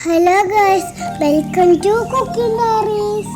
Hello girls welcome to cooking diaries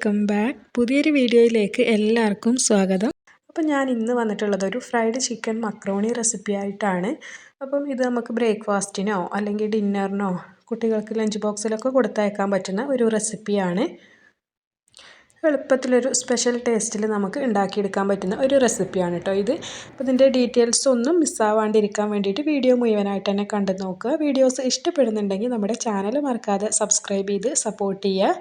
welcome back. പുതിയൊരു വീഡിയോയിലേക്ക് എല്ലാവർക്കും സ്വാഗതം. അപ്പം ഞാൻ ഇന്ന് വന്നിട്ടുള്ളത് ഒരു ഫ്രൈഡ് ചിക്കൻ മക്രോണി റെസിപ്പി ആയിട്ടാണ്. അപ്പം ഇത് നമുക്ക് ബ്രേക്ക്ഫാസ്റ്റിനോ അല്ലെങ്കിൽ ഡിന്നറിനോ കുട്ടികൾക്ക് ലഞ്ച് ബോക്സിലൊക്കെ കൊടുത്തയക്കാൻ പറ്റുന്ന ഒരു റെസിപ്പിയാണ്. എളുപ്പത്തിലൊരു സ്പെഷ്യൽ ടേസ്റ്റിൽ നമുക്ക് ഉണ്ടാക്കിയെടുക്കാൻ പറ്റുന്ന ഒരു റെസിപ്പിയാണ് കേട്ടോ ഇത്. അപ്പോൾ ഇതിന്റെ ഡീറ്റെയിൽസ് ഒന്നും മിസ്സാവാണ്ടിരിക്കാൻ വേണ്ടിയിട്ട് വീഡിയോ മുഴുവനായിട്ട് തന്നെ കണ്ടു നോക്കുക. വീഡിയോസ് ഇഷ്ടപ്പെടുന്നുണ്ടെങ്കിൽ നമ്മുടെ ചാനൽ മറക്കാതെ സബ്സ്ക്രൈബ് ചെയ്ത് സപ്പോർട്ട് ചെയ്യുക.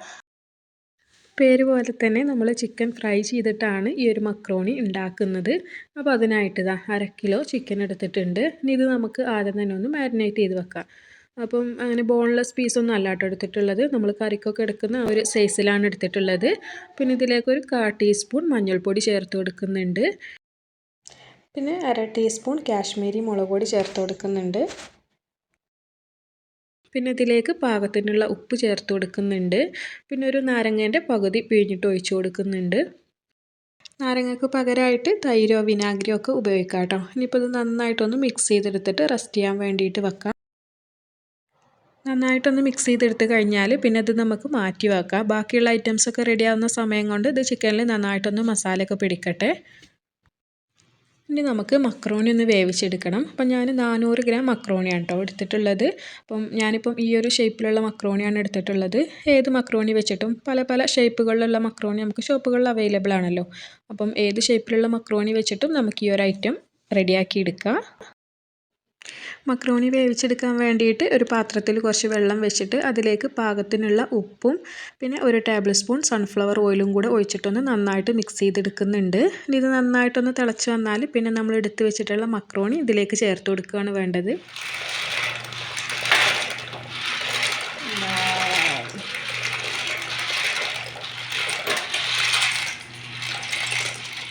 പേര് പോലെ തന്നെ നമ്മൾ ചിക്കൻ ഫ്രൈ ചെയ്തിട്ടാണ് ഈ ഒരു മക്രോണി ഉണ്ടാക്കുന്നത്. അപ്പോൾ അതിനായിട്ട് ഇതാ അര കിലോ ചിക്കൻ എടുത്തിട്ടുണ്ട്. ഇനി ഇത് നമുക്ക് ആദ്യം തന്നെ ഒന്ന് മാരിനേറ്റ് ചെയ്ത് വെക്കാം. അപ്പം അങ്ങനെ ബോൺലെസ് പീസൊന്നും അല്ല എടുത്തിട്ടുള്ളത്. നമ്മൾ കറിക്കൊക്കെ എടുക്കുന്ന ഒരു സൈസിലാണ് എടുത്തിട്ടുള്ളത്. പിന്നെ ഇതിലേക്ക് ഒരു കാ ടീസ്പൂൺ മഞ്ഞൾപ്പൊടി ചേർത്ത് കൊടുക്കുന്നുണ്ട്. പിന്നെ അര ടീസ്പൂൺ കാശ്മീരി മുളക് പൊടി ചേർത്ത് കൊടുക്കുന്നുണ്ട്. പിന്നെ ഇതിലേക്ക് പാകത്തിനുള്ള ഉപ്പ് ചേർത്ത് കൊടുക്കുന്നുണ്ട്. പിന്നെ ഒരു നാരങ്ങേന്റെ പകുതി പിഴിഞ്ഞിട്ട് ഒഴിച്ചു കൊടുക്കുന്നുണ്ട്. നാരങ്ങക്ക് പകരമായിട്ട് തൈരോ വിനാഗിരിയോ ഒക്കെ ഉപയോഗിക്കാം കേട്ടോ. ഇനിയിപ്പോൾ ഇത് നന്നായിട്ടൊന്ന് മിക്സ് ചെയ്തെടുത്തിട്ട് റെസ്റ്റ് ചെയ്യാൻ വേണ്ടിയിട്ട് വെക്കാം. നന്നായിട്ടൊന്ന് മിക്സ് ചെയ്തെടുത്ത് കഴിഞ്ഞാൽ പിന്നെ ഇത് നമുക്ക് മാറ്റി വെക്കാം. ബാക്കിയുള്ള ഐറ്റംസൊക്കെ റെഡി ആവുന്ന സമയം കൊണ്ട് ഇത് ചിക്കനിൽ നന്നായിട്ടൊന്ന് മസാലയൊക്കെ പിടിക്കട്ടെ. ഇനി നമുക്ക് മക്രോണി ഒന്ന് വേവിച്ചെടുക്കണം. അപ്പം ഞാൻ നാനൂറ് ഗ്രാം മക്രോണിയാണ് കേട്ടോ എടുത്തിട്ടുള്ളത്. അപ്പം ഞാനിപ്പം ഈ ഒരു ഷേപ്പിലുള്ള മക്രോണിയാണ് എടുത്തിട്ടുള്ളത്. ഏത് മക്രോണി വെച്ചിട്ടും പല പല ഷേപ്പുകളിലുള്ള മക്രോണി നമുക്ക് ഷോപ്പുകളിൽ അവൈലബിൾ ആണല്ലോ. അപ്പം ഏത് ഷേപ്പിലുള്ള മക്രോണി വെച്ചിട്ടും നമുക്ക് ഈ ഒരു ഐറ്റം റെഡിയാക്കി എടുക്കാം. മക്രോണി വേവിച്ചെടുക്കാൻ വേണ്ടിയിട്ട് ഒരു പാത്രത്തിൽ കുറച്ച് വെള്ളം വെച്ചിട്ട് അതിലേക്ക് പാകത്തിനുള്ള ഉപ്പും പിന്നെ ഒരു ടേബിൾ സ്പൂൺ സൺഫ്ലവർ ഓയിലും കൂടെ ഒഴിച്ചിട്ടൊന്ന് നന്നായിട്ട് മിക്സ് ചെയ്തെടുക്കുന്നുണ്ട്. ഇത് നന്നായിട്ടൊന്ന് തിളച്ച് വന്നാൽ പിന്നെ നമ്മൾ എടുത്ത് വെച്ചിട്ടുള്ള മക്രോണി ഇതിലേക്ക് ചേർത്ത് കൊടുക്കുകയാണ് വേണ്ടത്.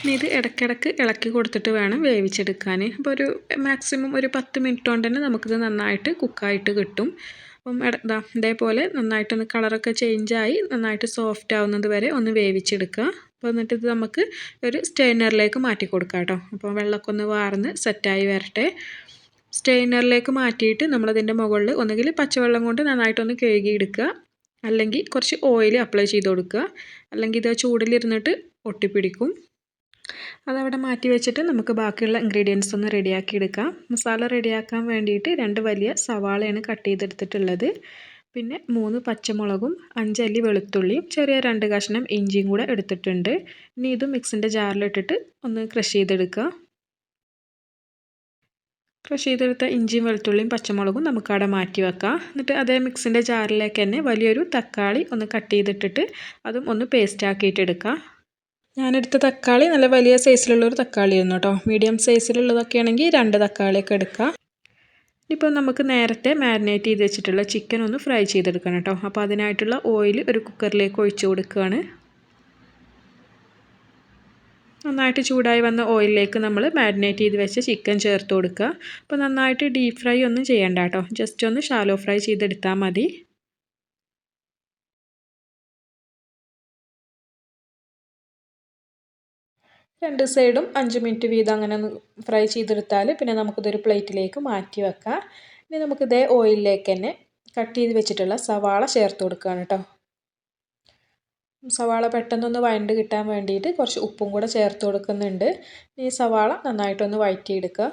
ഇനി ഇത് ഇടയ്ക്കിടയ്ക്ക് ഇളക്കി കൊടുത്തിട്ട് വേണം വേവിച്ചെടുക്കാൻ. അപ്പോൾ ഒരു മാക്സിമം ഒരു പത്ത് മിനിറ്റ് കൊണ്ട് തന്നെ നമുക്കിത് നന്നായിട്ട് കുക്കായിട്ട് കിട്ടും. അപ്പം ഇതാ ഇതേപോലെ നന്നായിട്ടൊന്ന് കളറൊക്കെ ചേഞ്ചായി നന്നായിട്ട് സോഫ്റ്റ് ആവുന്നത് വരെ ഒന്ന് വേവിച്ചെടുക്കുക. അപ്പോൾ എന്നിട്ട് ഇത് നമുക്ക് ഒരു സ്റ്റെയിനറിലേക്ക് മാറ്റി കൊടുക്കാം കേട്ടോ. അപ്പോൾ വെള്ളമൊക്കെ ഒന്ന് വാർന്ന് സെറ്റായി വരട്ടെ. സ്റ്റെയിനറിലേക്ക് മാറ്റിയിട്ട് നമ്മളതിന്റെ മുകളിൽ ഒന്നുകിൽ പച്ചവെള്ളം കൊണ്ട് നന്നായിട്ടൊന്ന് കഴുകിയെടുക്കുക. അല്ലെങ്കിൽ കുറച്ച് ഓയിൽ അപ്ലൈ ചെയ്ത് കൊടുക്കുക. അല്ലെങ്കിൽ ഇത് ചൂടിലിരുന്നിട്ട് ഒട്ടിപ്പിടിക്കും. അതവിടെ മാറ്റി വെച്ചിട്ട് നമുക്ക് ബാക്കിയുള്ള ഇൻഗ്രീഡിയൻസ് ഒന്ന് റെഡിയാക്കി എടുക്കാം. മസാല റെഡിയാക്കാൻ വേണ്ടിയിട്ട് രണ്ട് വലിയ സവാളയാണ് കട്ട് ചെയ്തെടുത്തിട്ടുള്ളത്. പിന്നെ മൂന്ന് പച്ചമുളകും അഞ്ചല്ലി വെളുത്തുള്ളിയും ചെറിയ രണ്ട് കഷ്ണം ഇഞ്ചിയും കൂടെ എടുത്തിട്ടുണ്ട്. ഇനി ഇത് മിക്സിന്റെ ജാറിലിട്ടിട്ട് ഒന്ന് ക്രഷ് ചെയ്തെടുക്കുക ക്രഷ് ചെയ്തെടുത്ത ഇഞ്ചിയും വെളുത്തുള്ളിയും പച്ചമുളകും നമുക്ക് അവിടെ മാറ്റി വെക്കാം. എന്നിട്ട് അതേ മിക്സിന്റെ ജാറിലേക്ക് തന്നെ വലിയൊരു തക്കാളി ഒന്ന് കട്ട് ചെയ്തിട്ടിട്ട് അതും ഒന്ന് പേസ്റ്റ് ആക്കിയിട്ട് എടുക്കാം. ഞാനെടുത്ത തക്കാളി നല്ല വലിയ സൈസിലുള്ളൊരു തക്കാളി ആയിരുന്നു കേട്ടോ. മീഡിയം സൈസിലുള്ളതൊക്കെ ആണെങ്കിൽ രണ്ട് തക്കാളിയൊക്കെ എടുക്കാം. ഇപ്പോൾ നമുക്ക് നേരത്തെ മാരിനേറ്റ് ചെയ്ത് വെച്ചിട്ടുള്ള ചിക്കൻ ഒന്ന് ഫ്രൈ ചെയ്തെടുക്കണം കേട്ടോ. അപ്പോൾ അതിനായിട്ടുള്ള ഓയിൽ ഒരു കുക്കറിലേക്ക് ഒഴിച്ചു കൊടുക്കുകയാണ്. നന്നായിട്ട് ചൂടായി വന്ന ഓയിലിലേക്ക് നമ്മൾ മാരിനേറ്റ് ചെയ്ത് വെച്ച ചിക്കൻ ചേർത്ത് കൊടുക്കുക. അപ്പോൾ നന്നായിട്ട് ഡീപ് ഫ്രൈ ഒന്നും ചെയ്യണ്ട കേട്ടോ. ജസ്റ്റ് ഒന്ന് ഷാലോ ഫ്രൈ ചെയ്തെടുത്താൽ മതി. രണ്ട് സൈഡും അഞ്ച് മിനിറ്റ് വീതം അങ്ങനെ ഒന്ന് ഫ്രൈ ചെയ്തെടുത്താൽ പിന്നെ നമുക്കിതൊരു പ്ലേറ്റിലേക്ക് മാറ്റി വെക്കാം. ഇനി നമുക്കിതേ ഓയിലിലേക്ക് തന്നെ കട്ട് ചെയ്ത് വെച്ചിട്ടുള്ള സവാള ചേർത്ത് കൊടുക്കുകയാണ് കേട്ടോ. സവാള പെട്ടെന്നൊന്ന് വഴണ്ട് കിട്ടാൻ വേണ്ടിയിട്ട് കുറച്ച് ഉപ്പും കൂടെ ചേർത്ത് കൊടുക്കുന്നുണ്ട്. ഈ സവാള നന്നായിട്ടൊന്ന് വഴറ്റിയെടുക്കുക.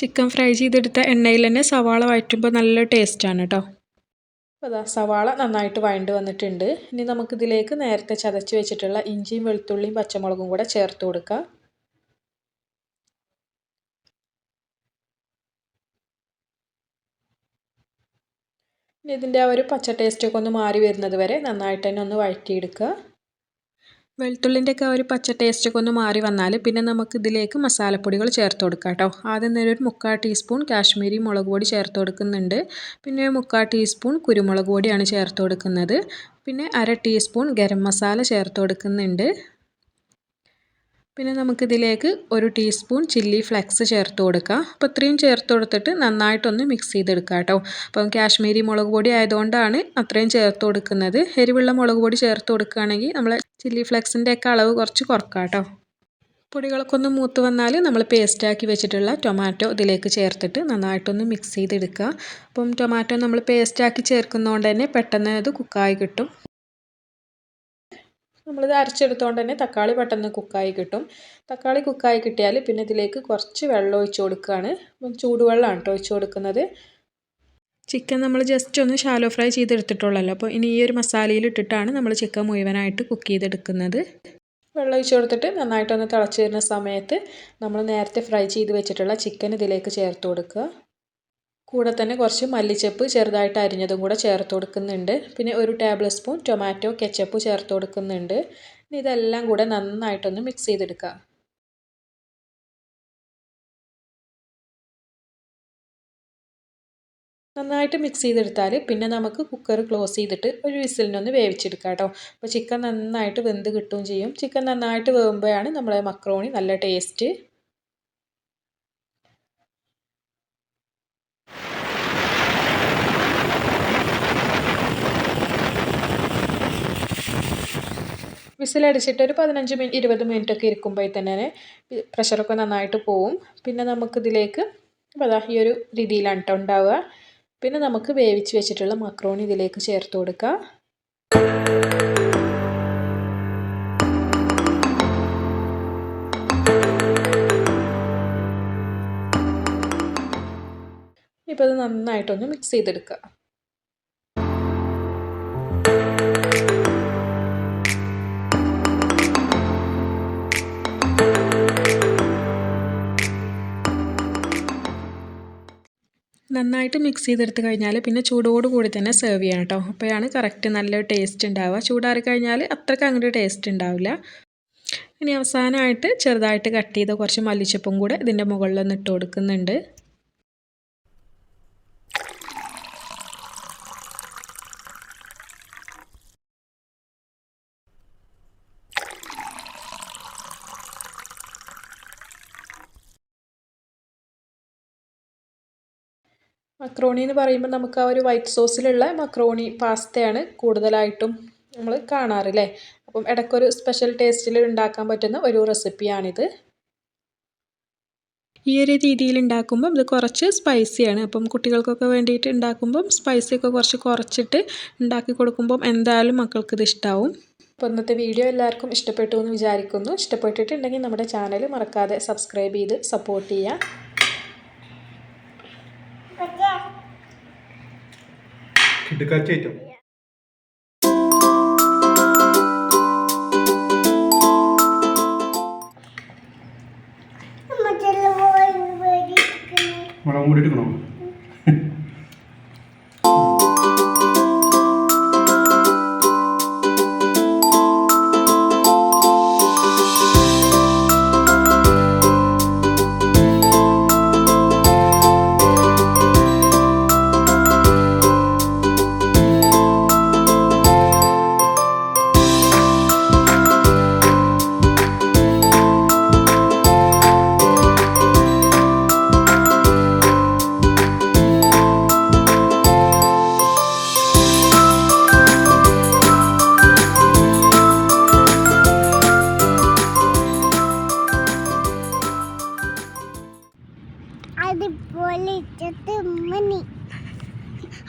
ചിക്കൻ ഫ്രൈ ചെയ്തെടുത്ത എണ്ണയിൽ തന്നെ സവാള വഴറ്റുമ്പോൾ നല്ല ടേസ്റ്റാണ് കേട്ടോ. അപ്പോൾ അതാ സവാള നന്നായിട്ട് വഴണ്ട് വന്നിട്ടുണ്ട്. ഇനി നമുക്കിതിലേക്ക് നേരത്തെ ചതച്ച് വെച്ചിട്ടുള്ള ഇഞ്ചിയും വെളുത്തുള്ളിയും പച്ചമുളകും കൂടെ ചേർത്ത് കൊടുക്കുക ഇനി ഇതിന്റെ ആ ഒരു പച്ച ടേസ്റ്റൊക്കെ ഒന്ന് മാറി വരുന്നത് വരെ നന്നായിട്ട് തന്നെ ഒന്ന് വഴറ്റിയെടുക്കുക. വെളുത്തുള്ളിന്റെ ഒക്കെ ഒരു പച്ച ടേസ്റ്റൊക്കെ ഒന്ന് മാറി വന്നാൽ പിന്നെ നമുക്ക് ഇതിലേക്ക് മസാലപ്പൊടികൾ ചേർത്ത് കൊടുക്കാം കേട്ടോ. ആദ്യം തന്നെ ഒരു മുക്കാൽ ടീസ്പൂൺ കാശ്മീരി മുളക് പൊടി ചേർത്ത് കൊടുക്കുന്നുണ്ട്. പിന്നെ മുക്കാൽ ടീസ്പൂൺ കുരുമുളക് പൊടിയാണ് ചേർത്ത് കൊടുക്കുന്നത്. പിന്നെ അര ടീസ്പൂൺ ഗരം മസാല ചേർത്ത് കൊടുക്കുന്നുണ്ട്. പിന്നെ നമുക്കിതിലേക്ക് ഒരു ടീസ്പൂൺ ചില്ലി ഫ്ലെക്സ് ചേർത്ത് കൊടുക്കുക അപ്പോൾ ഇത്രയും ചേർത്ത് കൊടുത്തിട്ട് നന്നായിട്ടൊന്ന് മിക്സ് ചെയ്തെടുക്കുക കേട്ടോ. അപ്പം കാശ്മീരി മുളക് പൊടി ആയതുകൊണ്ടാണ് അത്രയും ചേർത്ത് കൊടുക്കുന്നത്. എരിവുള്ള മുളക് പൊടി ചേർത്ത് കൊടുക്കുകയാണെങ്കിൽ നമ്മൾ ചില്ലി ഫ്ലെക്സിന്റെ ഒക്കെ അളവ് കുറച്ച് കുറക്കാം കേട്ടോ. പൊടികളൊക്കെ ഒന്ന് മൂത്ത് വന്നാൽ നമ്മൾ പേസ്റ്റാക്കി വെച്ചിട്ടുള്ള ടൊമാറ്റോ ഇതിലേക്ക് ചേർത്തിട്ട് നന്നായിട്ടൊന്ന് മിക്സ് ചെയ്തെടുക്കുക. അപ്പം ടൊമാറ്റോ നമ്മൾ പേസ്റ്റാക്കി ചേർക്കുന്നതുകൊണ്ട് തന്നെ പെട്ടെന്ന് അത് കുക്കായി കിട്ടും. നമ്മളിത് അരച്ചെടുത്തുകൊണ്ട് തന്നെ തക്കാളി പെട്ടെന്ന് കുക്കായി കിട്ടും. തക്കാളി കുക്കായി കിട്ടിയാൽ പിന്നെ ഇതിലേക്ക് കുറച്ച് വെള്ളം ഒഴിച്ച് കൊടുക്കുകയാണ് ചൂടുവെള്ളമാണ് കേട്ടോ ഒഴിച്ച് കൊടുക്കുന്നത്. ചിക്കൻ നമ്മൾ ജസ്റ്റ് ഒന്ന് ഷാലോ ഫ്രൈ ചെയ്തെടുത്തിട്ടുള്ളല്ലോ. അപ്പോൾ ഇനി ഈ ഒരു മസാലയിൽ ഇട്ടിട്ടാണ് നമ്മൾ ചിക്കൻ മുഴുവനായിട്ട് കുക്ക് ചെയ്തെടുക്കുന്നത്. വെള്ളം ഒഴിച്ച് കൊടുത്തിട്ട് നന്നായിട്ടൊന്ന് തിളച്ച് വരുന്ന സമയത്ത് നമ്മൾ നേരത്തെ ഫ്രൈ ചെയ്ത് വെച്ചിട്ടുള്ള ചിക്കൻ ഇതിലേക്ക് ചേർത്ത് കൊടുക്കുക. കൂടെ തന്നെ കുറച്ച് മല്ലിച്ചപ്പ് ചെറുതായിട്ട് അരിഞ്ഞതും കൂടെ ചേർത്ത് കൊടുക്കുന്നുണ്ട്. പിന്നെ ഒരു ടേബിൾ സ്പൂൺ ടൊമാറ്റോ കെച്ചപ്പ് ചേർത്ത് കൊടുക്കുന്നുണ്ട്. ഇനി ഇതെല്ലാം കൂടെ നന്നായിട്ടൊന്ന് മിക്സ് ചെയ്തെടുക്കുക നന്നായിട്ട് മിക്സ് ചെയ്തെടുത്താൽ പിന്നെ നമുക്ക് കുക്കർ ക്ലോസ് ചെയ്തിട്ട് ഒരു വിസിലിനൊന്ന് വേവിച്ചെടുക്കാം കേട്ടോ. അപ്പോൾ ചിക്കൻ നന്നായിട്ട് വെന്ത് കിട്ടുകയും ചെയ്യും. ചിക്കൻ നന്നായിട്ട് വേവുമ്പോഴാണ് നമ്മളെ മക്രോണി നല്ല ടേസ്റ്റ് വിസിലടിച്ചിട്ട് ഒരു പതിനഞ്ച് മിനിറ്റ് ഇരുപത് മിനിറ്റ് ഒക്കെ ഇരിക്കുമ്പോൾ തന്നെ പ്രഷറൊക്കെ നന്നായിട്ട് പോവും. പിന്നെ നമുക്കിതിലേക്ക് അതാ ഈ ഒരു രീതിയിലാണ് കേട്ടോ ഉണ്ടാവുക. പിന്നെ നമുക്ക് വേവിച്ച് വെച്ചിട്ടുള്ള മക്രോണി ഇതിലേക്ക് ചേർത്ത് കൊടുക്കുക ഇപ്പോൾ അത് നന്നായിട്ടൊന്ന് മിക്സ് ചെയ്തെടുക്കുക നന്നായിട്ട് മിക്സ് ചെയ്തെടുത്ത് കഴിഞ്ഞാൽ പിന്നെ ചൂടോട് കൂടി തന്നെ സെർവ് ചെയ്യണം കേട്ടോ അപ്പോഴാണ് കറക്റ്റ് നല്ല ടേസ്റ്റ് ഉണ്ടാവുക ചൂടാറി കഴിഞ്ഞാൽ അത്രയ്ക്ക് അങ്ങോട്ട് ടേസ്റ്റ് ഉണ്ടാവില്ല ഇനി അവസാനമായിട്ട് ചെറുതായിട്ട് കട്ട് ചെയ്ത കുറച്ച് മല്ലിച്ചപ്പും കൂടെ ഇതിന്റെ മുകളിലൊന്ന് ഇട്ട് കൊടുക്കുന്നുണ്ട്. മക്രോണി എന്ന് പറയുമ്പോൾ നമുക്ക് ആ ഒരു വൈറ്റ് സോസിലുള്ള മക്രോണി പാസ്തയാണ് കൂടുതലായിട്ടും നമ്മൾ കാണാറില്ലേ? അപ്പം ഇടയ്ക്കൊരു സ്പെഷ്യൽ ടേസ്റ്റിൽ ഉണ്ടാക്കാൻ പറ്റുന്ന ഒരു റെസിപ്പിയാണിത് ഈ ഒരു രീതിയിൽ ഉണ്ടാക്കുമ്പം ഇത് കുറച്ച് സ്പൈസിയാണ് അപ്പം കുട്ടികൾക്കൊക്കെ വേണ്ടിയിട്ട് ഉണ്ടാക്കുമ്പം സ്പൈസിയൊക്കെ കുറച്ച് കുറച്ചിട്ട് ഉണ്ടാക്കി കൊടുക്കുമ്പം എന്തായാലും മക്കൾക്ക് ഇത് ഇഷ്ടമാവും അപ്പോൾ ഇന്നത്തെ വീഡിയോ എല്ലാവർക്കും ഇഷ്ടപ്പെട്ടു എന്ന് വിചാരിക്കുന്നു. ഇഷ്ടപ്പെട്ടിട്ടുണ്ടെങ്കിൽ നമ്മുടെ ചാനൽ മറക്കാതെ സബ്സ്ക്രൈബ് ചെയ്ത് സപ്പോർട്ട് ചെയ്യുക. കിടുക്കാച്ചേറ്റം മേടിക്കുന്നു മുളകും കൂടി എടുക്കണോ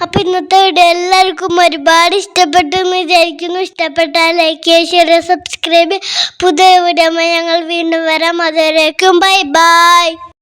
അപ്പൊ ഇന്നത്തെ വീഡിയോ എല്ലാവർക്കും ഒരുപാട് ഇഷ്ടപ്പെട്ടു എന്ന് വിചാരിക്കുന്നു. ഇഷ്ടപ്പെട്ടാൽ ലൈക്ക് ഷെയർ സബ്സ്ക്രൈബ് പുതിയ വീഡിയോ ഞങ്ങൾ വീണ്ടും വരാം. അതുവരേക്കും ബൈ ബൈ